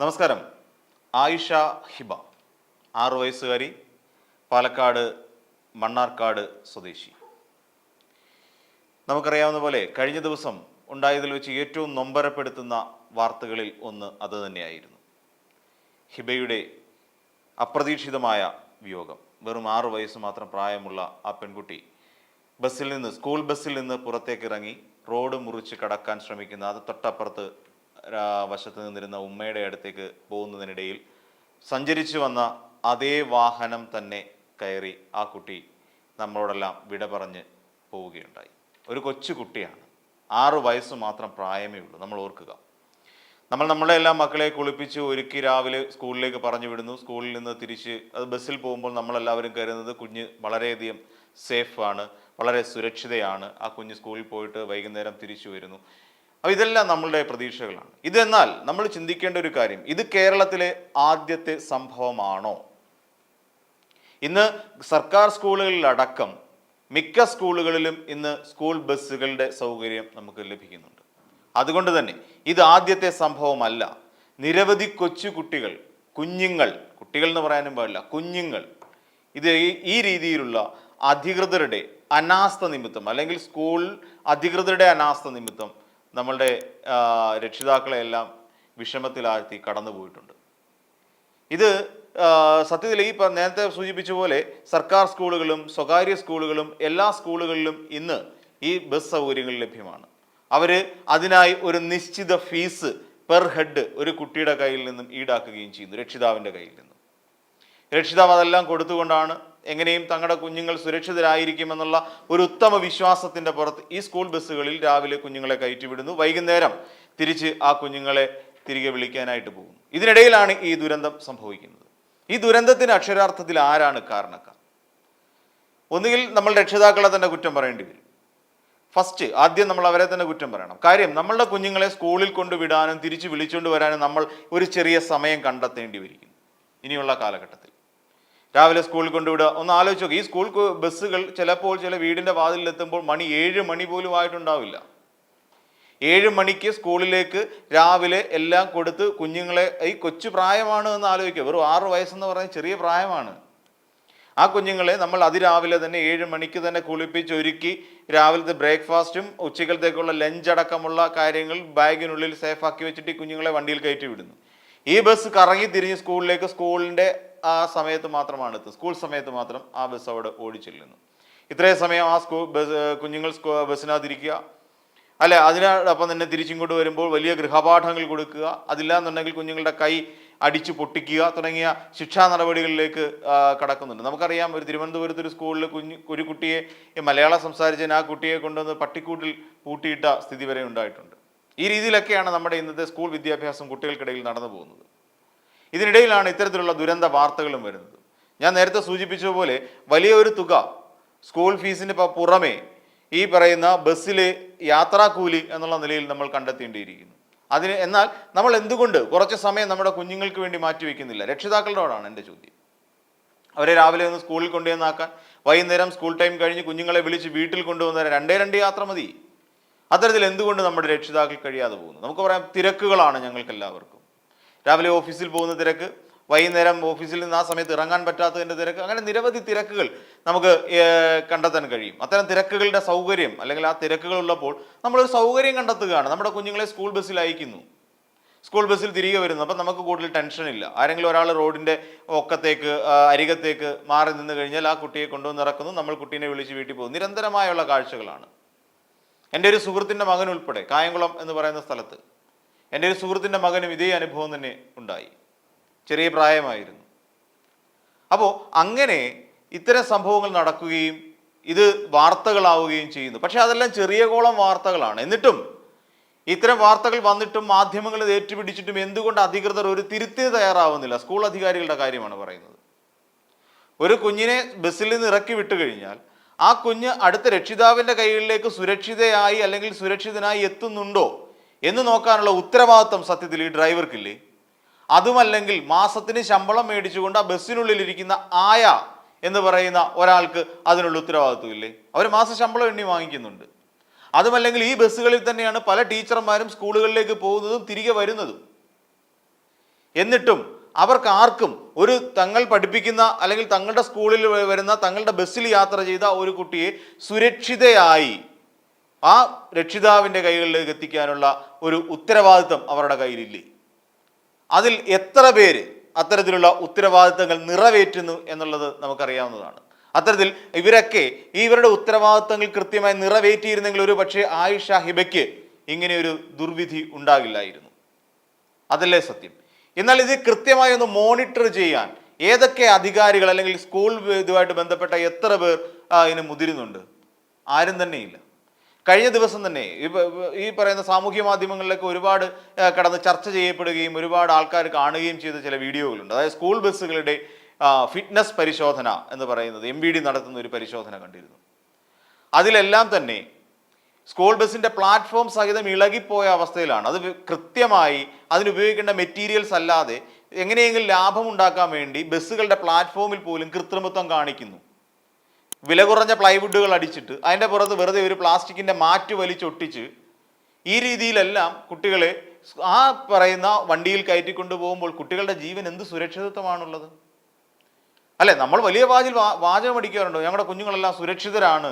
നമസ്കാരം. ആയിഷ ഹിബ ആറ് വയസ്സുകാരി പാലക്കാട് മണ്ണാർക്കാട് സ്വദേശി. നമുക്കറിയാവുന്ന പോലെ കഴിഞ്ഞ ദിവസം ഉണ്ടായതിൽ വെച്ച് ഏറ്റവും നൊമ്പരപ്പെടുത്തുന്ന വാർത്തകളിൽ ഒന്ന് അത് തന്നെയായിരുന്നു. ഹിബയുടെ അപ്രതീക്ഷിതമായ വിയോഗം. വെറും ആറു വയസ്സ് മാത്രം പ്രായമുള്ള ആ പെൺകുട്ടി ബസ്സിൽ നിന്ന് സ്കൂൾ ബസ്സിൽ നിന്ന് പുറത്തേക്ക് ഇറങ്ങി റോഡ് മുറിച്ച് കടക്കാൻ ശ്രമിക്കുന്ന അത് തൊട്ടപ്പുറത്ത് വശത്ത് നിന്നിരുന്ന ഉമ്മയുടെ അടുത്തേക്ക് പോകുന്നതിനിടയിൽ സഞ്ചരിച്ചു വന്ന അതേ വാഹനം തന്നെ കയറി ആ കുട്ടി നമ്മളോടെല്ലാം വിട പറഞ്ഞ് പോവുകയുണ്ടായി. ഒരു കൊച്ചു കുട്ടിയാണ്. ആറ് വയസ്സ് മാത്രം പ്രായമേ ഉള്ളൂ നമ്മൾ ഓർക്കുക. നമ്മൾ നമ്മളെ എല്ലാ മക്കളെ കുളിപ്പിച്ച് ഒരുക്കി രാവിലെ സ്കൂളിലേക്ക് പറഞ്ഞു വിടുന്നു. സ്കൂളിൽ നിന്ന് തിരിച്ച് അത് ബസ്സിൽ പോകുമ്പോൾ നമ്മളെല്ലാവരും കരുതുന്നത് കുഞ്ഞ് വളരെയധികം സേഫാണ് വളരെ സുരക്ഷിതയാണ്. ആ കുഞ്ഞ് സ്കൂളിൽ പോയിട്ട് വൈകുന്നേരം തിരിച്ചു വരുന്നു. അപ്പോൾ ഇതെല്ലാം നമ്മളുടെ പ്രതീക്ഷകളാണ്. ഇതെന്നാൽ നമ്മൾ ചിന്തിക്കേണ്ട ഒരു കാര്യം ഇത് കേരളത്തിലെ ആദ്യത്തെ സംഭവമാണോ? ഇന്ന് സർക്കാർ സ്കൂളുകളിലടക്കം മിക്ക സ്കൂളുകളിലും ഇന്ന് സ്കൂൾ ബസ്സുകളുടെ സൗകര്യം നമുക്ക് ലഭിക്കുന്നുണ്ട്. അതുകൊണ്ട് തന്നെ ഇത് ആദ്യത്തെ സംഭവമല്ല. നിരവധി കൊച്ചു കുട്ടികൾ കുഞ്ഞുങ്ങൾ കുട്ടികൾ എന്ന് പറയാനും പാടില്ല കുഞ്ഞുങ്ങൾ ഇത് ഈ- രീതിയിലുള്ള അധികൃതരുടെ അനാസ്ഥ നിമിത്തം അല്ലെങ്കിൽ സ്കൂൾ അധികൃതരുടെ അനാസ്ഥ നിമിത്തം നമ്മളുടെ രക്ഷിതാക്കളെയെല്ലാം വിഷമത്തിലാഴ്ത്തി കടന്നു പോയിട്ടുണ്ട് ഇത് സത്യത്തിൽ ഈ നേരത്തെ സൂചിപ്പിച്ച പോലെ സർക്കാർ സ്കൂളുകളും സ്വകാര്യ സ്കൂളുകളും എല്ലാ സ്കൂളുകളിലും ഇന്ന് ഈ ബസ് സൗകര്യങ്ങൾ ലഭ്യമാണ്. അവർ അതിനായി ഒരു നിശ്ചിത ഫീസ് പെർ ഹെഡ് ഒരു കുട്ടിയുടെ കയ്യിൽ നിന്നും ഈടാക്കുകയും ചെയ്യുന്നു രക്ഷിതാവിന്റെ കയ്യിൽ നിന്നും. രക്ഷിതാവ് അതെല്ലാം കൊടുത്തുകൊണ്ടാണ് എങ്ങനെയും തങ്ങളുടെ കുഞ്ഞുങ്ങൾ സുരക്ഷിതരായിരിക്കുമെന്നുള്ള ഒരു ഉത്തമ വിശ്വാസത്തിന്റെ പുറത്ത് ഈ സ്കൂൾ ബസ്സുകളിൽ രാവിലെ കുഞ്ഞുങ്ങളെ കയറ്റിവിടുന്നു. വൈകുന്നേരം തിരിച്ച് ആ കുഞ്ഞുങ്ങളെ തിരികെ വിളിക്കാനായിട്ട് പോകുന്നു. ഇതിനിടയിലാണ് ഈ ദുരന്തം സംഭവിക്കുന്നത്. ഈ ദുരന്തത്തിന് അക്ഷരാർത്ഥത്തിൽ ആരാണ് കാരണക്കാർ? ഒന്നുകിൽ നമ്മൾ രക്ഷിതാക്കളെ തന്നെ കുറ്റം പറയേണ്ടി വരും. ഫസ്റ്റ് ആദ്യം നമ്മൾ അവരെ തന്നെ കുറ്റം പറയണം. കാര്യം നമ്മളുടെ കുഞ്ഞുങ്ങളെ സ്കൂളിൽ കൊണ്ടുവിടാനും തിരിച്ച് വിളിച്ചുകൊണ്ട് വരാനും നമ്മൾ ഒരു ചെറിയ സമയം കണ്ടെത്തേണ്ടി വരിക്കും ഇനിയുള്ള കാലഘട്ടത്തിൽ. രാവിലെ സ്കൂളിൽ കൊണ്ടുവിടുക ഒന്ന് ആലോചിച്ച് നോക്കുക ഈ സ്കൂൾ ബസ്സുകൾ ചിലപ്പോൾ ചില വീടിന്റെ വാതിലെത്തുമ്പോൾ മണി ഏഴ് മണി പോലും ആയിട്ടുണ്ടാവില്ല. ഏഴ് മണിക്ക് സ്കൂളിലേക്ക് രാവിലെ എല്ലാം കൊടുത്ത് കുഞ്ഞുങ്ങളെ ഈ കൊച്ചു പ്രായമാണ് എന്ന് ആലോചിക്കുക. വെറും ആറ് വയസ്സെന്ന് പറഞ്ഞാൽ ചെറിയ പ്രായമാണ്. ആ കുഞ്ഞുങ്ങളെ നമ്മൾ അതിരാവിലെ തന്നെ ഏഴ് മണിക്ക് തന്നെ കുളിപ്പിച്ച് ഒരുക്കി രാവിലത്തെ ബ്രേക്ക്ഫാസ്റ്റും ഉച്ചക്കലത്തേക്കുള്ള ലഞ്ച് അടക്കമുള്ള കാര്യങ്ങൾ ബാഗിനുള്ളിൽ സേഫാക്കി വെച്ചിട്ട് ഈ കുഞ്ഞുങ്ങളെ വണ്ടിയിൽ കയറ്റി വിടുന്നു. ഈ ബസ് കറങ്ങി തിരിഞ്ഞ് സ്കൂളിലേക്ക് സ്കൂളിന്റെ ആ സമയത്ത് മാത്രമാണ് എത്തുന്നത്. സ്കൂൾ സമയത്ത് മാത്രം ആ ബസ് അവിടെ ഓടിച്ചെല്ലുന്നു. ഇത്രയും സമയം ആ സ്കൂൾ ബസ് കുഞ്ഞുങ്ങൾ സ്കൂ ബസ്സിനകത്തിരിക്കുക. അല്ല അതിനോടൊപ്പം തന്നെ തിരിച്ചിങ്ങോട്ട് വരുമ്പോൾ വലിയ ഗൃഹപാഠങ്ങൾ കൊടുക്കുക. അതില്ലാന്നുണ്ടെങ്കിൽ കുഞ്ഞുങ്ങളുടെ കൈ അടിച്ചു പൊട്ടിക്കുക തുടങ്ങിയ ശിക്ഷാ നടപടികളിലേക്ക് കടക്കുന്നുണ്ട്. നമുക്കറിയാം ഒരു തിരുവനന്തപുരത്ത് ഒരു സ്കൂളിൽ കുഞ്ഞ് ഒരു കുട്ടിയെ മലയാളം സംസാരിച്ചതിന് ആ കുട്ടിയെ കൊണ്ടുവന്ന് പട്ടിക്കൂട്ടിൽ പൂട്ടിയിട്ട സ്ഥിതി വരെ ഉണ്ടായിട്ടുണ്ട്. ഈ രീതിയിലൊക്കെയാണ് നമ്മുടെ ഇന്നത്തെ സ്കൂൾ വിദ്യാഭ്യാസം കുട്ടികൾക്കിടയിൽ നടന്നു പോകുന്നത്. ഇതിനിടയിലാണ് ഇത്തരത്തിലുള്ള ദുരന്ത വാർത്തകളും വരുന്നത്. ഞാൻ നേരത്തെ സൂചിപ്പിച്ചതുപോലെ വലിയൊരു തുക സ്കൂൾ ഫീസിന് പുറമേ ഈ പറയുന്ന ബസ്സിലെ യാത്രാക്കൂലി എന്നുള്ള നിലയിൽ നമ്മൾ കണ്ടെത്തേണ്ടിയിരിക്കുന്നു. അതിന് എന്നാൽ നമ്മൾ എന്തുകൊണ്ട് കുറച്ച് സമയം നമ്മുടെ കുഞ്ഞുങ്ങൾക്ക് വേണ്ടി മാറ്റിവെക്കുന്നില്ല? രക്ഷിതാക്കളോടാണ് എന്റെ ചോദ്യം. അവരെ രാവിലെ ഒന്ന് സ്കൂളിൽ കൊണ്ടുവന്നാക്കാൻ വൈകുന്നേരം സ്കൂൾ ടൈം കഴിഞ്ഞ് കുഞ്ഞുങ്ങളെ വിളിച്ച് വീട്ടിൽ കൊണ്ടുവന്നേരം രണ്ടേ രണ്ട് യാത്ര മതി. അത്തരത്തിൽ എന്തുകൊണ്ട് നമ്മുടെ രക്ഷിതാക്കൾ കഴിയാതെ പോകുന്നു? നമുക്ക് പറയാം തിരക്കുകളാണ് ഞങ്ങൾക്ക് എല്ലാവർക്കും രാവിലെ ഓഫീസിൽ പോകുന്ന തിരക്ക് വൈകുന്നേരം ഓഫീസിൽ നിന്ന് ആ സമയത്ത് ഇറങ്ങാൻ പറ്റാത്തതിന്റെ തിരക്ക് അങ്ങനെ നിരവധി തിരക്കുകൾ നമുക്ക് കണ്ടെത്താൻ കഴിയും. അത്തരം തിരക്കുകളുടെ സൗകര്യം അല്ലെങ്കിൽ ആ തിരക്കുകൾ ഉള്ളപ്പോൾ നമ്മളൊരു സൗകര്യം കണ്ടെത്തുകയാണ്. നമ്മുടെ കുഞ്ഞുങ്ങളെ സ്കൂൾ ബസ്സിൽ അയക്കുന്നു. സ്കൂൾ ബസ്സിൽ തിരികെ വരുന്നു. അപ്പം നമുക്ക് കൂടുതൽ ടെൻഷൻ ഇല്ല ആരെങ്കിലും ഒരാൾ റോഡിന്റെ ഒക്കത്തേക്ക് അരികത്തേക്ക് മാറി നിന്ന് കഴിഞ്ഞാൽ ആ കുട്ടിയെ കൊണ്ടുവന്ന് ഇറക്കുന്നു. നമ്മൾ കുട്ടീനെ വിളിച്ച് വീട്ടിൽ പോകും. നിരന്തരമായുള്ള കാഴ്ചകളാണ്. എന്റെ ഒരു സുഹൃത്തിന്റെ മകൻ ഉൾപ്പെടെ കായംകുളം എന്ന് പറയുന്ന സ്ഥലത്ത് എന്റെ ഒരു സുഹൃത്തിന്റെ മകനും ഇതേ അനുഭവം തന്നെ ഉണ്ടായി. ചെറിയ പ്രായമായിരുന്നു. അപ്പോൾ അങ്ങനെ ഇത്തരം സംഭവങ്ങൾ നടക്കുകയും ഇത് വാർത്തകളാവുകയും ചെയ്യുന്നു. പക്ഷേ അതെല്ലാം ചെറിയ കോളം വാർത്തകളാണ്. എന്നിട്ടും ഇത്തരം വാർത്തകൾ വന്നിട്ടും മാധ്യമങ്ങൾ ഇത് ഏറ്റുപിടിച്ചിട്ടും എന്തുകൊണ്ട് അധികൃതർ ഒരു തിരുത്തിന് തയ്യാറാവുന്നില്ല? സ്കൂൾ അധികാരികളുടെ കാര്യമാണ് പറയുന്നത്. ഒരു കുഞ്ഞിനെ ബസ്സിൽ നിന്ന് ഇറക്കി വിട്ടു കഴിഞ്ഞാൽ ആ കുഞ്ഞ് അടുത്ത രക്ഷിതാവിന്റെ കൈകളിലേക്ക് സുരക്ഷിതയായി അല്ലെങ്കിൽ സുരക്ഷിതനായി എത്തുന്നുണ്ടോ? എന്ന് നോക്കാനുള്ള ഉത്തരവാദിത്വം സത്യത്തിൽ ഈ ഡ്രൈവർക്കില്ലേ? അതുമല്ലെങ്കിൽ മാസത്തിന് ശമ്പളം മേടിച്ചുകൊണ്ട് ആ ബസ്സിനുള്ളിൽ ഇരിക്കുന്ന ആയ എന്ന് പറയുന്ന ഒരാൾക്ക് അതിനുള്ള ഉത്തരവാദിത്വം ഇല്ലേ അവർ മാസ ശമ്പളം എണ്ണി വാങ്ങിക്കുന്നുണ്ട്. അതുമല്ലെങ്കിൽ ഈ ബസ്സുകളിൽ തന്നെയാണ് പല ടീച്ചർമാരും സ്കൂളുകളിലേക്ക് പോകുന്നതും തിരികെ വരുന്നതും. എന്നിട്ടും അവർക്ക് ആർക്കും ഒരു തങ്ങൾ പഠിപ്പിക്കുന്ന അല്ലെങ്കിൽ തങ്ങളുടെ സ്കൂളിൽ വരുന്ന തങ്ങളുടെ ബസ്സിൽ യാത്ര ചെയ്ത ഒരു കുട്ടിയെ സുരക്ഷിതയായി ആ രക്ഷിതാവിന്റെ കൈകളിലേക്ക് എത്തിക്കാനുള്ള ഒരു ഉത്തരവാദിത്വം അവരുടെ കയ്യിലില്ലേ? അതിൽ എത്ര പേര് അത്തരത്തിലുള്ള ഉത്തരവാദിത്തങ്ങൾ നിറവേറ്റുന്നു എന്നുള്ളത് നമുക്കറിയാവുന്നതാണ്. അത്തരത്തിൽ ഇവരൊക്കെ ഇവരുടെ ഉത്തരവാദിത്തങ്ങൾ കൃത്യമായി നിറവേറ്റിയിരുന്നെങ്കിൽ ഒരു പക്ഷേ ആയിഷ ഹിബയ്ക്ക് ഇങ്ങനെയൊരു ദുർവിധി ഉണ്ടാകില്ലായിരുന്നു. അതല്ലേ സത്യം? എന്നാൽ ഇത് കൃത്യമായി ഒന്ന് മോണിറ്റർ ചെയ്യാൻ ഏതൊക്കെ അധികാരികൾ അല്ലെങ്കിൽ സ്കൂൾ ഇതുമായിട്ട് ബന്ധപ്പെട്ട എത്ര പേർ ഇതിന് മുതിരുന്നുണ്ട്? ആരും തന്നെയില്ല. കഴിഞ്ഞ ദിവസം തന്നെ ഈ പറയുന്ന സാമൂഹ്യ മാധ്യമങ്ങളിലൊക്കെ ഒരുപാട് കടന്ന് ചർച്ച ചെയ്യപ്പെടുകയും ഒരുപാട് ആൾക്കാർ കാണുകയും ചെയ്ത ചില വീഡിയോകളുണ്ട്. അതായത് സ്കൂൾ ബസ്സുകളുടെ ഫിറ്റ്നസ് പരിശോധന എന്ന് പറയുന്നത് എം ബി ഡി നടത്തുന്ന ഒരു പരിശോധന കണ്ടിരുന്നു. അതിലെല്ലാം തന്നെ സ്കൂൾ ബസ്സിന്റെ പ്ലാറ്റ്ഫോം സഹിതം ഇളകിപ്പോയ അവസ്ഥയിലാണ്. അത് കൃത്യമായി അതിനുപയോഗിക്കേണ്ട മെറ്റീരിയൽസ് അല്ലാതെ എങ്ങനെയെങ്കിലും ലാഭം ഉണ്ടാക്കാൻ വേണ്ടി ബസ്സുകളുടെ പ്ലാറ്റ്ഫോമിൽ പോലും കൃത്രിമത്വം കാണിക്കുന്നു. വില കുറഞ്ഞ പ്ലൈവുഡുകൾ അടിച്ചിട്ട് അതിന്റെ പുറത്ത് വെറുതെ ഒരു പ്ലാസ്റ്റിക്കിന്റെ മാറ്റ് വലിച്ചൊട്ടിച്ച് ഈ രീതിയിലെല്ലാം കുട്ടികളെ ആ പറയുന്ന വണ്ടിയിൽ കയറ്റി പോകുമ്പോൾ കുട്ടികളുടെ ജീവൻ എന്ത് സുരക്ഷിതത്വമാണുള്ളത്? അല്ലെ നമ്മൾ വലിയ വാചിൽ വാചകം അടിക്കാറുണ്ടോ ഞങ്ങളുടെ കുഞ്ഞുങ്ങളെല്ലാം സുരക്ഷിതരാണ്.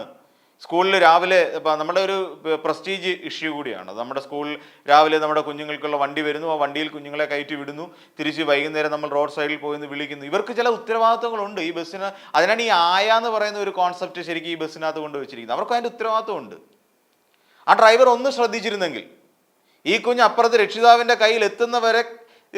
സ്കൂളിൽ രാവിലെ ഇപ്പം നമ്മുടെ ഒരു പ്രസ്റ്റീജ് ഇഷ്യൂ കൂടിയാണ്. നമ്മുടെ സ്കൂളിൽ രാവിലെ നമ്മുടെ കുഞ്ഞുങ്ങൾക്കുള്ള വണ്ടി വരുന്നു ആ വണ്ടിയിൽ കുഞ്ഞുങ്ങളെ കയറ്റി വിടുന്നു. തിരിച്ച് വൈകുന്നേരം നമ്മൾ റോഡ് സൈഡിൽ പോയി വിളിക്കുന്നു. ഇവർക്ക് ചില ഉത്തരവാദിത്തങ്ങളുണ്ട്. ഈ ബസ്സിന് അതിനാണ് ഈ ആയ എന്ന് പറയുന്ന ഒരു കോൺസെപ്റ്റ് ശരിക്കും ഈ ബസ്സിനകത്ത് കൊണ്ട് വെച്ചിരിക്കുന്നത്. അവർക്ക് അതിന്റെ ഉത്തരവാദിത്തമുണ്ട്. ആ ഡ്രൈവർ ഒന്ന് ശ്രദ്ധിച്ചിരുന്നെങ്കിൽ ഈ കുഞ്ഞ് അപ്പുറത്ത് രക്ഷിതാവിന്റെ കയ്യിൽ എത്തുന്നവരെ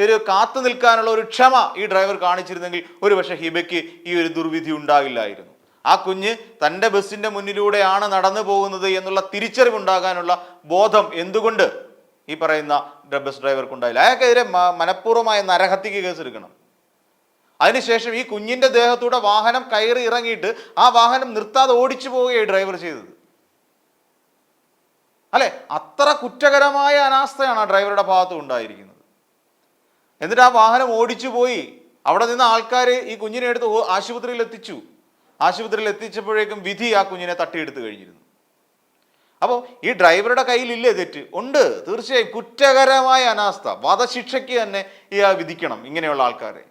ഒരു കാത്തു നിൽക്കാനുള്ള ഒരു ക്ഷമ ഈ ഡ്രൈവർ കാണിച്ചിരുന്നെങ്കിൽ ഒരു പക്ഷേ ഹിബയ്ക്ക് ഈ ഒരു ദുർവിധി ഉണ്ടാകില്ലായിരുന്നു. ആ കുഞ്ഞ് തന്റെ ബസ്സിന്റെ മുന്നിലൂടെയാണ് നടന്നു പോകുന്നത് എന്നുള്ള തിരിച്ചറിവുണ്ടാകാനുള്ള ബോധം എന്തുകൊണ്ട് ഈ പറയുന്ന ബസ് ഡ്രൈവർക്കുണ്ടായില്ല? അയാൾക്കെതിരെ മനഃപൂർവമായ നരഹത്യക്ക് കേസെടുക്കണം. അതിനുശേഷം ഈ കുഞ്ഞിന്റെ ദേഹത്തൂടെ വാഹനം കയറി ഇറങ്ങിയിട്ട് ആ വാഹനം നിർത്താതെ ഓടിച്ചു പോവുകയാണ് ഡ്രൈവർ ചെയ്തത്. അല്ലെ? അത്ര കുറ്റകരമായ അനാസ്ഥയാണ് ആ ഡ്രൈവറുടെ ഭാഗത്ത് ഉണ്ടായിരിക്കുന്നത്. എന്നിട്ട് ആ വാഹനം ഓടിച്ചു പോയി. അവിടെ നിന്ന് ആൾക്കാർ ഈ കുഞ്ഞിനെ എടുത്ത് ആശുപത്രിയിൽ എത്തിച്ചു. ആശുപത്രിയിൽ എത്തിച്ചപ്പോഴേക്കും വിധി ആ കുഞ്ഞിനെ തട്ടിയെടുത്തു കഴിഞ്ഞിരുന്നു. അപ്പോൾ ഈ ഡ്രൈവറുടെ കയ്യിലില്ലേ തെറ്റ്? ഉണ്ട്. തീർച്ചയായും കുറ്റകരമായ അനാസ്ഥ. വധശിക്ഷയ്ക്ക് തന്നെ ഈ വിധിക്കണം ഇങ്ങനെയുള്ള ആൾക്കാരെ.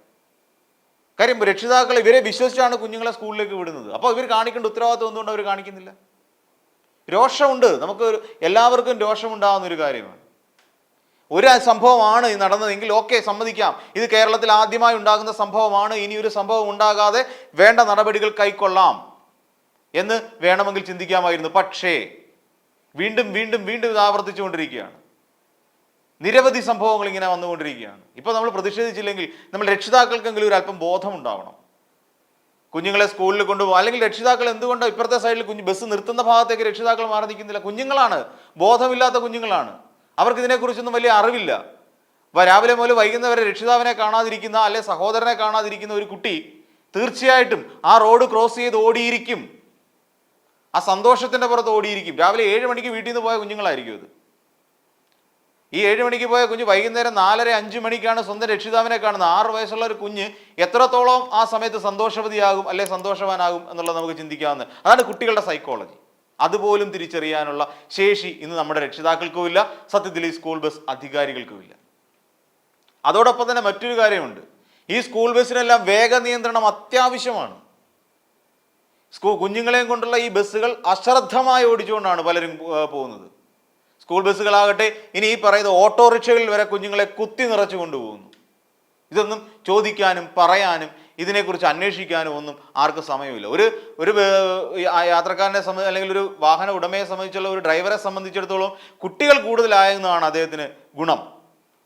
കാര്യം രക്ഷിതാക്കൾ ഇവരെ വിശ്വസിച്ചാണ് കുഞ്ഞുങ്ങളെ സ്കൂളിലേക്ക് വിടുന്നത്. അപ്പോൾ ഇവർ കാണിക്കേണ്ട ഉത്തരവാദിത്വം എന്തുകൊണ്ട് അവർ കാണിക്കുന്നില്ല? രോഷമുണ്ട്. നമുക്ക് എല്ലാവർക്കും രോഷമുണ്ടാകുന്ന ഒരു കാര്യമാണ്. ഒരു സംഭവമാണ് നടന്നതെങ്കിൽ ഓക്കെ സമ്മതിക്കാം. ഇത് കേരളത്തിൽ ആദ്യമായി ഉണ്ടാകുന്ന സംഭവമാണ്. ഇനി ഒരു സംഭവം ഉണ്ടാകാതെ വേണ്ട നടപടികൾ കൈക്കൊള്ളാം എന്ന് വേണമെങ്കിൽ ചിന്തിക്കാമായിരുന്നു. പക്ഷേ വീണ്ടും വീണ്ടും വീണ്ടും ഇത് ആവർത്തിച്ചുകൊണ്ടിരിക്കുകയാണ്. നിരവധി സംഭവങ്ങൾ ഇങ്ങനെ വന്നുകൊണ്ടിരിക്കുകയാണ്. ഇപ്പോൾ നമ്മൾ പ്രതിഷേധിച്ചില്ലെങ്കിൽ നമ്മൾ രക്ഷിതാക്കൾക്കെങ്കിലും ഒരു അല്പം ബോധം ഉണ്ടാവണം കുഞ്ഞുങ്ങളെ സ്കൂളിൽ കൊണ്ടുപോകും അല്ലെങ്കിൽ രക്ഷിതാക്കൾ എന്തുകൊണ്ടാണ് ഇപ്പുറത്തെ സൈഡിൽ കുഞ്ഞ് ബസ് നിർത്തുന്ന ഭാഗത്തേക്ക് രക്ഷിതാക്കൾ മാറി നിൽക്കുന്നില്ല? കുഞ്ഞുങ്ങളാണ്. ബോധമില്ലാത്ത കുഞ്ഞുങ്ങളാണ്. അവർക്ക് ഇതിനെക്കുറിച്ചൊന്നും വലിയ അറിവില്ല. അപ്പോൾ രാവിലെ മുതൽ വൈകുന്നവരെ രക്ഷിതാവിനെ കാണാതിരിക്കുന്ന അല്ലെ സഹോദരനെ കാണാതിരിക്കുന്ന ഒരു കുട്ടി തീർച്ചയായിട്ടും ആ റോഡ് ക്രോസ് ചെയ്ത് ഓടിയിരിക്കും. ആ സന്തോഷത്തിന്റെ പുറത്ത് ഓടിയിരിക്കും. രാവിലെ ഏഴ് മണിക്ക് വീട്ടിൽ നിന്ന് പോയ കുഞ്ഞുങ്ങളായിരിക്കും ഇത് ഈ ഏഴ് മണിക്ക് പോയ കുഞ്ഞ് വൈകുന്നേരം നാലര അഞ്ച് മണിക്കാണ് സ്വന്തം രക്ഷിതാവിനെ കാണുന്നത്. ആറ് വയസ്സുള്ള ഒരു കുഞ്ഞ് എത്രത്തോളം ആ സമയത്ത് സന്തോഷവതിയാകും അല്ലെ സന്തോഷവാനാകും എന്നുള്ളത് നമുക്ക് ചിന്തിക്കാവുന്നത് അതാണ് കുട്ടികളുടെ സൈക്കോളജി അതുപോലും തിരിച്ചറിയാനുള്ള ശേഷി ഇന്ന് നമ്മുടെ രക്ഷിതാക്കൾക്കും ഇല്ല സത്യത്തിൽ ഈ സ്കൂൾ ബസ് അധികാരികൾക്കുമില്ല. അതോടൊപ്പം തന്നെ മറ്റൊരു കാര്യമുണ്ട്. ഈ സ്കൂൾ ബസ്സിനെല്ലാം വേഗ നിയന്ത്രണം അത്യാവശ്യമാണ്. സ്കൂൾ കുഞ്ഞുങ്ങളെയും കൊണ്ടുള്ള ഈ ബസ്സുകൾ അശ്രദ്ധമായി ഓടിച്ചുകൊണ്ടാണ് പലരും പോകുന്നത്. സ്കൂൾ ബസ്സുകളാകട്ടെ ഇനി ഈ പറയുന്ന ഓട്ടോറിക്ഷകളിൽ വരെ കുഞ്ഞുങ്ങളെ കുത്തി നിറച്ചു കൊണ്ടുപോകുന്നു. ഇതൊന്നും ചോദിക്കാനും പറയാനും ഇതിനെക്കുറിച്ച് അന്വേഷിക്കാനോ ഒന്നും ആർക്കും സമയമില്ല. ഒരു ഒരു യാത്രക്കാരനെ സംബന്ധിച്ച് അല്ലെങ്കിൽ ഒരു വാഹന ഉടമയെ സംബന്ധിച്ചുള്ള ഒരു ഡ്രൈവറെ സംബന്ധിച്ചിടത്തോളം കുട്ടികൾ കൂടുതലായെന്നാണ് അദ്ദേഹത്തിന് ഗുണം.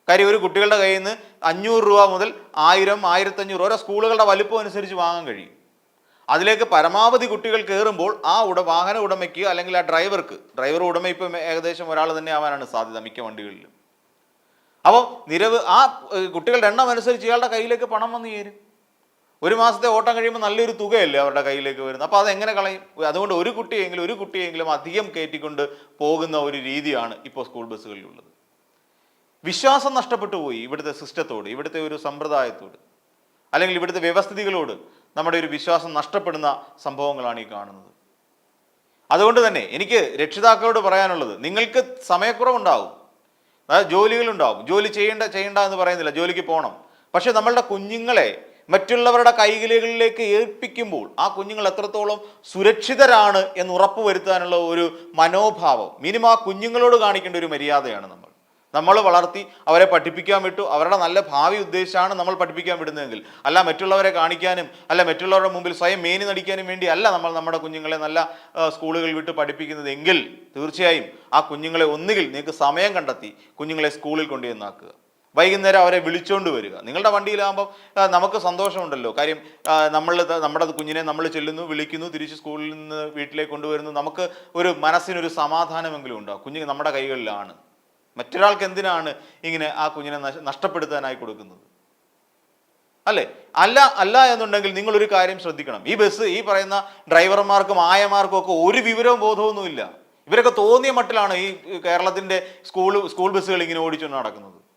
കാര്യം ഒരു കുട്ടികളുടെ കയ്യിൽ നിന്ന് അഞ്ഞൂറ് രൂപ മുതൽ ആയിരം ആയിരത്തഞ്ഞൂറ് ഓരോ സ്കൂളുകളുടെ വലിപ്പം അനുസരിച്ച് വാങ്ങാൻ കഴിയും. അതിലേക്ക് പരമാവധി കുട്ടികൾ കയറുമ്പോൾ ആ ഉട വാഹന ഉടമയ്ക്ക് അല്ലെങ്കിൽ ആ ഡ്രൈവർക്ക് ഡ്രൈവർ ഉടമ ഇപ്പം ഏകദേശം ഒരാൾ തന്നെ ആവാനാണ് സാധ്യത മിക്ക വണ്ടികളിലും. അപ്പോൾ നിരവ് ആ കുട്ടികളുടെ എണ്ണം അനുസരിച്ച് ഇയാളുടെ കയ്യിലേക്ക് പണം വന്നു ചേരും. ഒരു മാസത്തെ ഓട്ടം കഴിയുമ്പോൾ നല്ലൊരു തുകയല്ലേ അവരുടെ കയ്യിലേക്ക് വരുന്നത്? അപ്പോൾ അതെങ്ങനെ കളയും? അതുകൊണ്ട് ഒരു കുട്ടിയെങ്കിലും ഒരു കുട്ടിയെങ്കിലും അധികം കയറ്റിക്കൊണ്ട് പോകുന്ന ഒരു രീതിയാണ് ഇപ്പോൾ സ്കൂൾ ബസ്സുകളിലുള്ളത്. വിശ്വാസം നഷ്ടപ്പെട്ടു പോയി ഇവിടുത്തെ സിസ്റ്റത്തോട് ഇവിടുത്തെ ഒരു സമ്പ്രദായത്തോട് അല്ലെങ്കിൽ ഇവിടുത്തെ വ്യവസ്ഥിതികളോട് നമ്മുടെ ഒരു വിശ്വാസം നഷ്ടപ്പെടുന്ന സംഭവങ്ങളാണ് ഈ കാണുന്നത്. അതുകൊണ്ട് തന്നെ എനിക്ക് രക്ഷിതാക്കളോട് പറയാനുള്ളത് നിങ്ങൾക്ക് സമയക്കുറവുണ്ടാവും. അതായത് ജോലികളുണ്ടാവും. ജോലി ചെയ്യേണ്ട ചെയ്യേണ്ട എന്ന് പറയുന്നില്ല ജോലിക്ക് പോകണം. പക്ഷെ നമ്മളുടെ കുഞ്ഞുങ്ങളെ മറ്റുള്ളവരുടെ കൈകളിലേക്ക് ഏൽപ്പിക്കുമ്പോൾ ആ കുഞ്ഞുങ്ങൾ എത്രത്തോളം സുരക്ഷിതരാണ് എന്ന് ഉറപ്പുവരുത്താനുള്ള ഒരു മനോഭാവം. മിനിമം ആ കുഞ്ഞുങ്ങളോട് കാണിക്കേണ്ട ഒരു മര്യാദയാണ് നമ്മൾ. നമ്മൾ വളർത്തി അവരെ പഠിപ്പിക്കാൻ വിട്ടു. അവരുടെ നല്ല ഭാവി ഉദ്ദേശിച്ചാണ് നമ്മൾ പഠിപ്പിക്കാൻ വിടുന്നതെങ്കിൽ. അല്ല മറ്റുള്ളവരെ കാണിക്കാനും അല്ല മറ്റുള്ളവരുടെ മുമ്പിൽ സ്വയം മേനി നടിക്കാനും വേണ്ടി അല്ല നമ്മൾ നമ്മുടെ കുഞ്ഞുങ്ങളെ നല്ല സ്കൂളുകളിൽ വിട്ട് പഠിപ്പിക്കുന്നതെങ്കിൽ തീർച്ചയായും ആ കുഞ്ഞുങ്ങളെ ഒന്നുകിൽ നിങ്ങൾക്ക് സമയം കണ്ടെത്തി കുഞ്ഞുങ്ങളെ സ്കൂളിൽ കൊണ്ടുവന്നാക്കുക വൈകുന്നേരം അവരെ വിളിച്ചുകൊണ്ട് വരിക. നിങ്ങളുടെ വണ്ടിയിലാകുമ്പോൾ നമുക്ക് സന്തോഷമുണ്ടല്ലോ. കാര്യം നമ്മൾ നമ്മുടെ കുഞ്ഞിനെ നമ്മൾ ചെല്ലുന്നു വിളിക്കുന്നു തിരിച്ച് സ്കൂളിൽ നിന്ന് വീട്ടിലേക്ക് കൊണ്ടുവരുന്നു. നമുക്ക് ഒരു മനസ്സിനൊരു സമാധാനമെങ്കിലും ഉണ്ടാകും കുഞ്ഞ് നമ്മുടെ കൈകളിലാണ്. മറ്റൊരാൾക്ക് എന്തിനാണ് ഇങ്ങനെ ആ കുഞ്ഞിനെ നഷ്ടപ്പെടുത്താനായി കൊടുക്കുന്നത്? അല്ലേ? അല്ല അല്ല എന്നുണ്ടെങ്കിൽ നിങ്ങൾ ഒരു കാര്യം ശ്രദ്ധിക്കണം. ഈ ബസ് ഈ പറയുന്ന ഡ്രൈവർമാർക്കും ആയമാർക്കും ഒക്കെ ഒരു വിവരവും ബോധമൊന്നുമില്ല ഇവരൊക്കെ തോന്നിയ മട്ടിലാണ് ഈ കേരളത്തിന്റെ സ്കൂൾ സ്കൂൾ ബസ്സുകൾ ഇങ്ങനെ ഓടിച്ചുകൊണ്ട് നടക്കുന്നത്.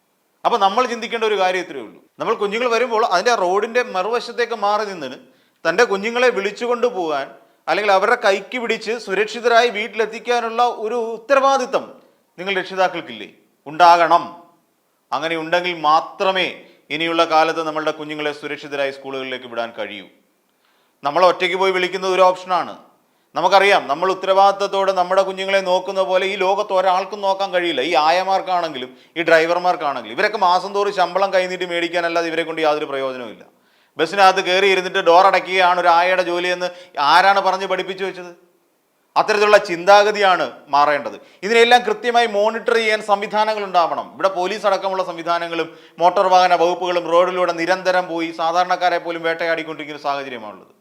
അപ്പൊ നമ്മൾ ചിന്തിക്കേണ്ട ഒരു കാര്യം ഇത്രയേ ഉള്ളൂ. നമ്മൾ കുഞ്ഞുങ്ങൾ വരുമ്പോൾ അതിന്റെ ആ റോഡിന്റെ മറുവശത്തേക്ക് മാറി നിന്നിന് തന്റെ കുഞ്ഞുങ്ങളെ വിളിച്ചുകൊണ്ട് പോകാൻ അല്ലെങ്കിൽ അവരുടെ കൈക്ക് പിടിച്ച് സുരക്ഷിതരായി വീട്ടിലെത്തിക്കാനുള്ള ഒരു ഉത്തരവാദിത്തം നിങ്ങൾ രക്ഷിതാക്കൾക്കില്ലേ? ഉണ്ടാകണം. അങ്ങനെ ഉണ്ടെങ്കിൽ മാത്രമേ ഇനിയുള്ള കാലത്ത് നമ്മളുടെ കുഞ്ഞുങ്ങളെ സുരക്ഷിതരായി സ്കൂളുകളിലേക്ക് വിടാൻ കഴിയൂ. നമ്മൾ ഒറ്റയ്ക്ക് പോയി വിളിക്കുന്നത് ഒരു ഓപ്ഷനാണ്. നമുക്കറിയാം നമ്മൾ ഉത്തരവാദിത്തത്തോടെ നമ്മുടെ കുഞ്ഞുങ്ങളെ നോക്കുന്ന പോലെ ഈ ലോകത്ത് ഒരാൾക്കും നോക്കാൻ കഴിയില്ല. ഈ ആയമാർക്കാണെങ്കിലും ഈ ഡ്രൈവർമാർക്കാണെങ്കിലും ഇവരൊക്കെ മാസം തോറും ശമ്പളം കൈനീട്ടി മേടിക്കാനല്ലാതെ ഇവരെ കൊണ്ട് യാതൊരു പ്രയോജനവുമില്ല. ബസ്സിനകത്ത് കയറി ഇരുന്നിട്ട് ഡോർ അടയ്ക്കുകയാണ് ഒരു ആയയുടെ ജോലിയെന്ന് ആരാണ് പറഞ്ഞ് പഠിപ്പിച്ചു വെച്ചത്? അത്തരത്തിലുള്ള ചിന്താഗതിയാണ് മാറേണ്ടത്. ഇതിനെല്ലാം കൃത്യമായി മോണിറ്റർ ചെയ്യാൻ സംവിധാനങ്ങൾ ഉണ്ടാവണം. ഇവിടെ പോലീസ് അടക്കമുള്ള സംവിധാനങ്ങളും മോട്ടോർ വാഹന വകുപ്പുകളും റോഡിലൂടെ നിരന്തരം പോയി സാധാരണക്കാരെ പോലും വേട്ടയാടിക്കൊണ്ടിരിക്കുന്ന സാഹചര്യമാണുള്ളത്.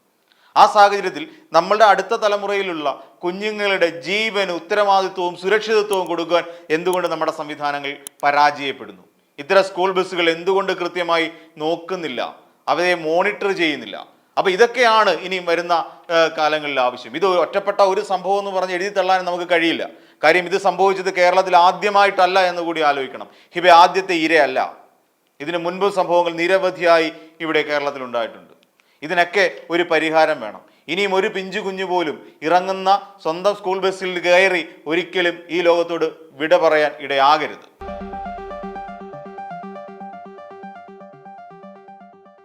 ആ സാഹചര്യത്തിൽ നമ്മളുടെ അടുത്ത തലമുറയിലുള്ള കുഞ്ഞുങ്ങളുടെ ജീവൻ ഉത്തരവാദിത്വവും സുരക്ഷിതത്വവും കൊടുക്കാൻ എന്തുകൊണ്ട് നമ്മുടെ സംവിധാനങ്ങൾ പരാജയപ്പെടുന്നു? ഇത്തരം സ്കൂൾ ബസ്സുകൾ എന്തുകൊണ്ട് കൃത്യമായി നോക്കുന്നില്ല? അവരെ മോണിറ്റർ ചെയ്യുന്നില്ല? അപ്പൊ ഇതൊക്കെയാണ് ഇനി വരുന്ന കാലങ്ങളിൽ ആവശ്യം. ഇത് ഒറ്റപ്പെട്ട ഒരു സംഭവം എന്ന് പറഞ്ഞ് എഴുതി തള്ളാൻ നമുക്ക് കഴിയില്ല. കാര്യം ഇത് സംഭവിച്ചത് കേരളത്തിൽ ആദ്യമായിട്ടല്ല എന്ന് കൂടി ആലോചിക്കണം. ഹിബ ആദ്യത്തെ ഇരയല്ല. ഇതിന് മുൻപ് സംഭവങ്ങൾ നിരവധിയായി ഇവിടെ കേരളത്തിൽ ഉണ്ടായിട്ടുണ്ട്. ഇതിനൊക്കെ ഒരു പരിഹാരം വേണം. ഇനിയും ഒരു പിഞ്ചു കുഞ്ഞു പോലും ഇറങ്ങുന്ന സ്വന്തം സ്കൂൾ ബസ്സിൽ കയറി ഒരിക്കലും ഈ ലോകത്തോട് വിട പറയാൻ ഇടയാകരുത്.